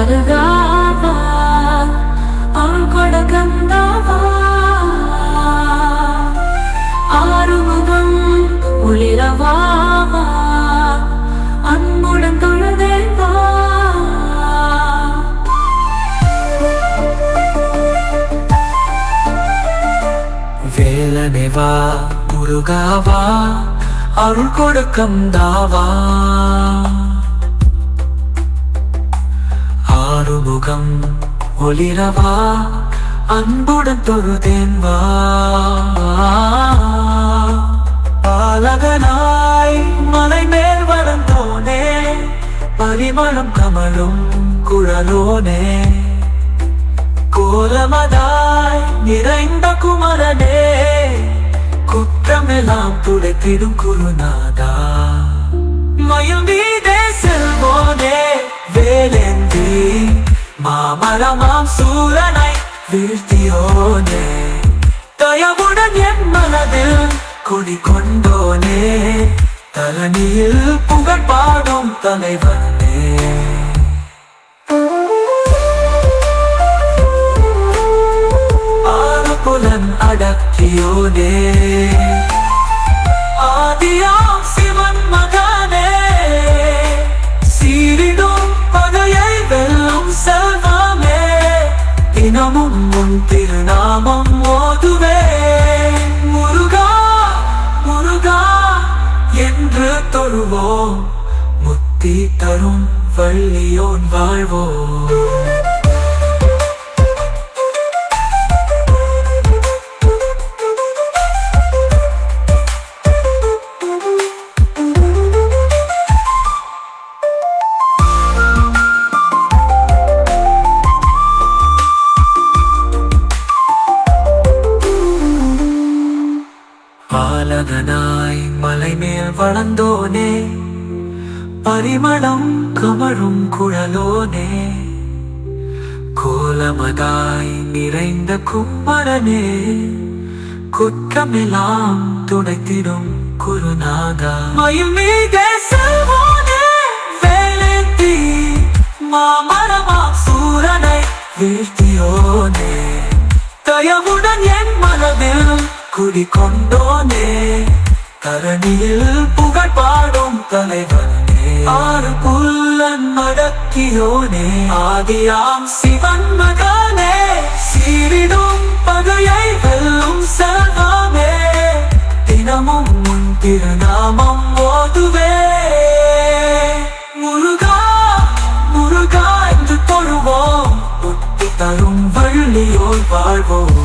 வருகாவா அருள் கொடகந்தாவா ஆறுமுகம் ஒளிரவாவா? அன்புடன் தொழுதேவா? வேலனே வா முருகாவா அருள் கொடுக்கம் தாவா ஆறுமுகம் ஒளிரவா? அன்புடன் தொழுதேன் வா பாலகனாய் மலை மேல் வளர்ந்தோனே பரிமளம் கமலும் குழலோனே. கோலமதாய் நிறைந்த குமரனே குற்றமெல்லாம் துடைத்திடும் குருநாதா. மயில் மீதே செல்வோனே மாமரமாம் சூரனை வீழ்த்தியோனே. தயவுடன் என் மனதில் குடி கொண்டோனே. தலனியில் புகழ் பாடும் தலைவனே. ஆறு புலன் அடக்கியோனே. தினமும் உன் திருநாமம் ஓதுவே. முருகா முருகா என்று தொழுவோம். முத்தி தரும் வள்ளியோன் வாழ்வோம். பாலகனாய் மலைமேல் வளர்ந்தோனே பரிமளம் கமழும் குழலோனே. கோலமதாய் நிறைந்த கும்மரனே குற்றமெல்லாம் துடைத்திடும் குருநாதா. மயில் மீதே செல்வோனே வேலேந்தி மாமரமா சூரனை வீழ்த்தியோனே. தயவுடன் என் மன குடி கொண்டோனே. தரணியில் புகழ் பாடும் தலைவனே. ஆறு புல்லன் மடக்கியோனே. ஆதியாம் சிவன் மகனே. சீரிடும் பகையை வெல்லும் செல்வமே. தினமும் முன் திருநாமம் ஓதுவே. முருகா முருகா என்று தொழுவோம். புத்தி தரும் வள்ளியோர் வாழ்வோம்.